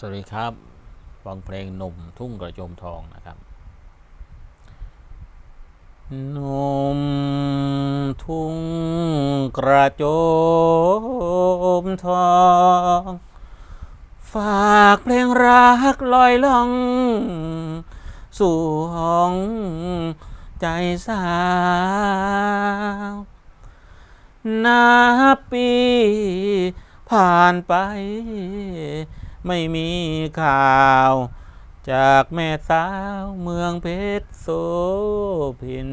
สวัสดีครับฟังเพลงหนุ่มทุ่งกระโจมทองนะครับหนุ่มทุ่งกระโจมทอง ฝากเพลงรักลอยล่อง สู่ห้องใจสาวนับปีผ่านไป ไม่มีข่าว จากแม่สาวเมืองเพชรโสพิน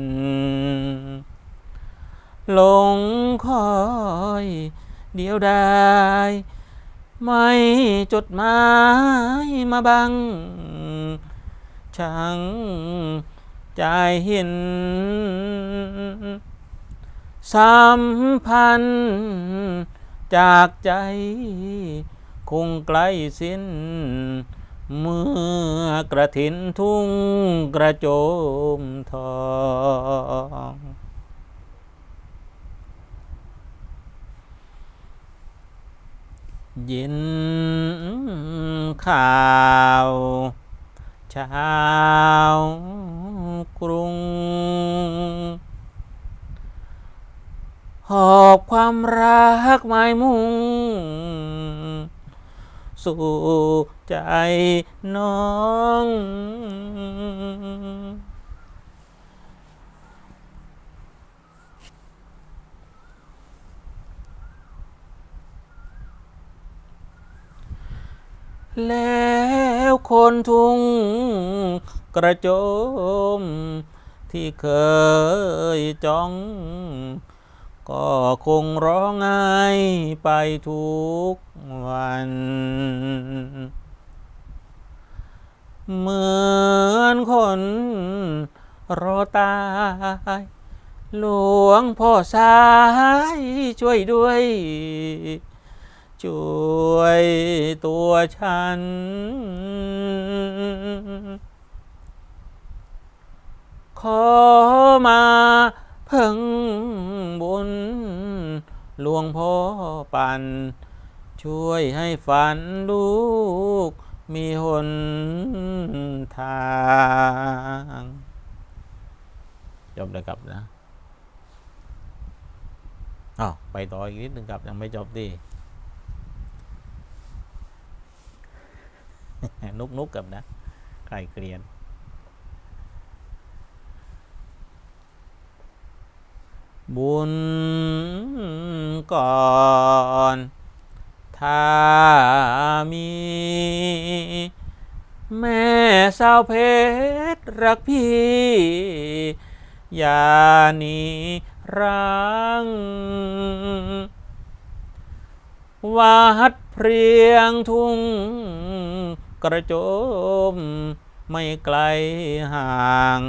หลงคอย เดียวดายไม่จดหมายมาบัง ช่างใจเห็นสัมพันธ์จากใจ คงใกล้สิ้น เมื่อกระถินทุ่งกระโจมทองยินข่าวชาวกรุง หอบความรักหมายมุ่ง สู่ใจน้อง แล้วคนทุ่งกระโจม ที่เคยจ้อง ก็คงร้องไห้ไปทุกวัน เหมือนคนรอตาย หลวงพ่อสายช่วยด้วย ช่วยตัวฉัน ขอมา เพิ่งบุญหลวงพ่อปัน ช่วยให้ฝันลูกมีหนทางจบเลยครับนะอ้าวไปต่ออีกนิดนึงครับ ยังไม่จบดีนุกนุกกับนะใครเกลียน บุญก่อนถ้ามี แม่สาวเพชรรักพี่ อย่าหนีรัง วัดเพรียงทุ่งกระโจมไม่ไกลห่าง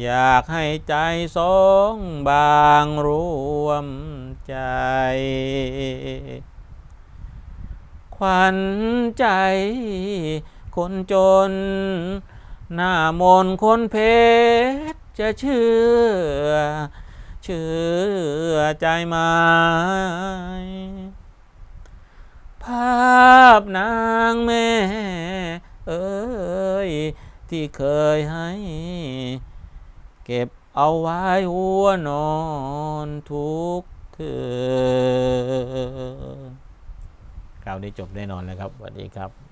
อยากให้ใจสองบางรวมใจ ขวัญใจ คนจน หน้ามนคนเพชรจะเชื่อ เชื่อใจไหมภาพนางแม่ เอ้ย ที่เคยให้ เก็บเอาไว้หัวนอนทุกคืนคราวนี้จบแน่นอนแล้วครับสวัสดีครับ